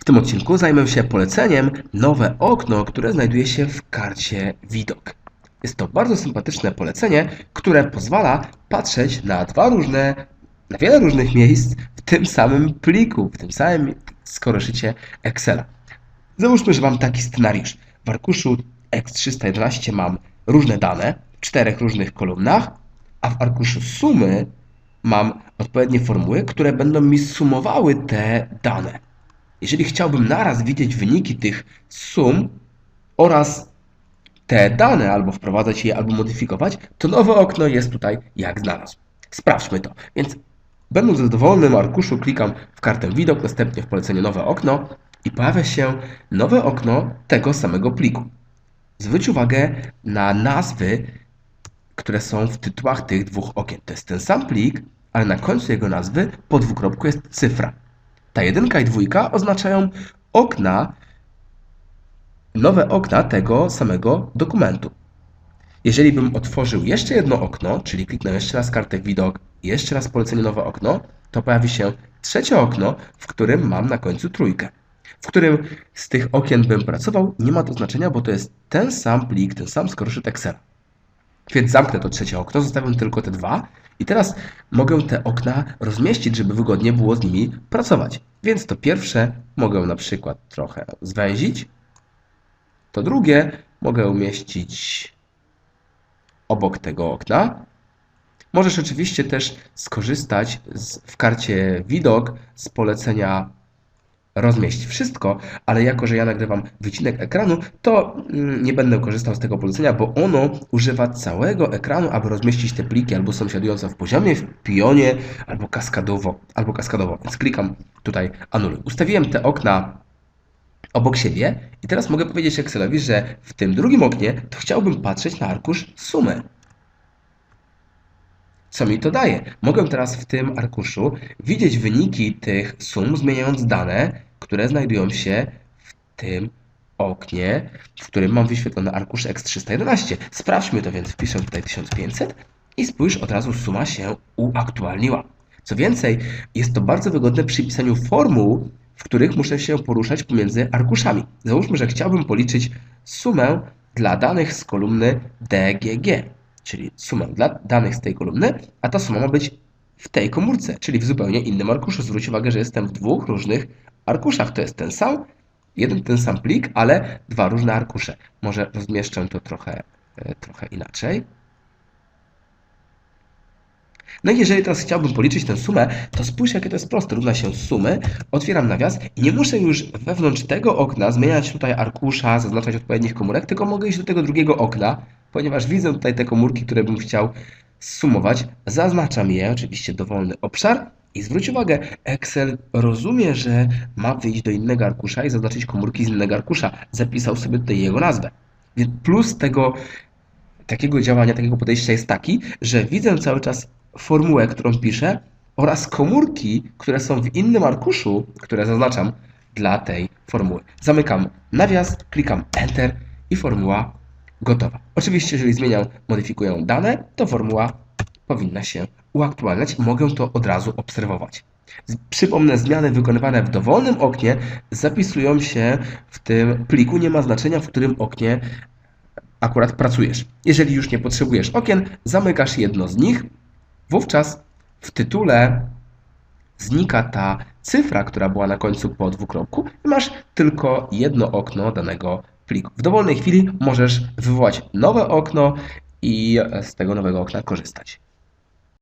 W tym odcinku zajmę się poleceniem nowe okno, które znajduje się w karcie Widok. Jest to bardzo sympatyczne polecenie, które pozwala patrzeć na dwa różne, na wiele różnych miejsc w tym samym pliku, w tym samym skoroszycie Excela. Załóżmy, że mam taki scenariusz. W arkuszu X311 mam różne dane w czterech różnych kolumnach, a w arkuszu sumy mam odpowiednie formuły, które będą mi sumowały te dane. Jeżeli chciałbym naraz widzieć wyniki tych sum oraz te dane, albo wprowadzać je, albo modyfikować, to nowe okno jest tutaj jak znalazł. Sprawdźmy to. Więc będąc w dowolnym arkuszu, klikam w kartę widok, następnie w polecenie nowe okno i pojawia się nowe okno tego samego pliku. Zwróć uwagę na nazwy, które są w tytułach tych dwóch okien. To jest ten sam plik, ale na końcu jego nazwy po dwukropku jest cyfra. Ta jedynka i dwójka oznaczają okna, nowe okna tego samego dokumentu. Jeżeli bym otworzył jeszcze jedno okno, czyli kliknę jeszcze raz kartę widok jeszcze raz polecenie nowe okno, to pojawi się trzecie okno, w którym mam na końcu trójkę. W którym z tych okien bym pracował, nie ma to znaczenia, bo to jest ten sam plik, ten sam skoroszyt Excela. Więc zamknę to trzecie okno, zostawiam tylko te dwa i teraz mogę te okna rozmieścić, żeby wygodnie było z nimi pracować. Więc to pierwsze mogę na przykład trochę zwęzić. To drugie mogę umieścić obok tego okna. Możesz oczywiście też skorzystać z, w karcie widok z polecenia rozmieść wszystko, ale jako, że ja nagrywam wycinek ekranu, to mm, nie będę korzystał z tego polecenia, bo ono używa całego ekranu, aby rozmieścić te pliki albo sąsiadujące w poziomie, w pionie, albo kaskadowo, albo kaskadowo. Więc klikam tutaj anuluj. Ustawiłem te okna obok siebie i teraz mogę powiedzieć Excelowi, że w tym drugim oknie to chciałbym patrzeć na arkusz sumy. Co mi to daje? Mogę teraz w tym arkuszu widzieć wyniki tych sum, zmieniając dane, które znajdują się w tym oknie, w którym mam wyświetlony arkusz X311. Sprawdźmy to więc, wpiszę tutaj 1500 i spójrz, od razu suma się uaktualniła. Co więcej, jest to bardzo wygodne przy pisaniu formuł, w których muszę się poruszać pomiędzy arkuszami. Załóżmy, że chciałbym policzyć sumę dla danych z kolumny DGG czyli sumę dla danych z tej kolumny, a ta suma ma być w tej komórce, czyli w zupełnie innym arkuszu. Zwróć uwagę, że jestem w dwóch różnych arkuszach. To jest ten sam, jeden ten sam plik, ale dwa różne arkusze. Może rozmieszczę to trochę, e, trochę inaczej. No i jeżeli teraz chciałbym policzyć tę sumę, to spójrz jakie to jest proste. Równa się sumy, otwieram nawias i nie muszę już wewnątrz tego okna zmieniać tutaj arkusza, zaznaczać odpowiednich komórek, tylko mogę iść do tego drugiego okna, ponieważ widzę tutaj te komórki, które bym chciał sumować. Zaznaczam je, oczywiście dowolny obszar i zwróć uwagę, Excel rozumie, że ma wyjść do innego arkusza i zaznaczyć komórki z innego arkusza. Zapisał sobie tutaj jego nazwę. Więc plus tego takiego działania, takiego podejścia jest taki, że widzę cały czas formułę, którą piszę oraz komórki, które są w innym arkuszu, które zaznaczam dla tej formuły. Zamykam nawias, klikam Enter i formuła gotowa. Oczywiście, jeżeli zmieniam, modyfikuję dane, to formuła powinna się uaktualniać mogę to od razu obserwować. Przypomnę, zmiany wykonywane w dowolnym oknie zapisują się w tym pliku. Nie ma znaczenia, w którym oknie akurat pracujesz. Jeżeli już nie potrzebujesz okien, zamykasz jedno z nich, wówczas w tytule znika ta cyfra, która była na końcu po dwukropku i masz tylko jedno okno danego W dowolnej chwili możesz wywołać nowe okno i z tego nowego okna korzystać.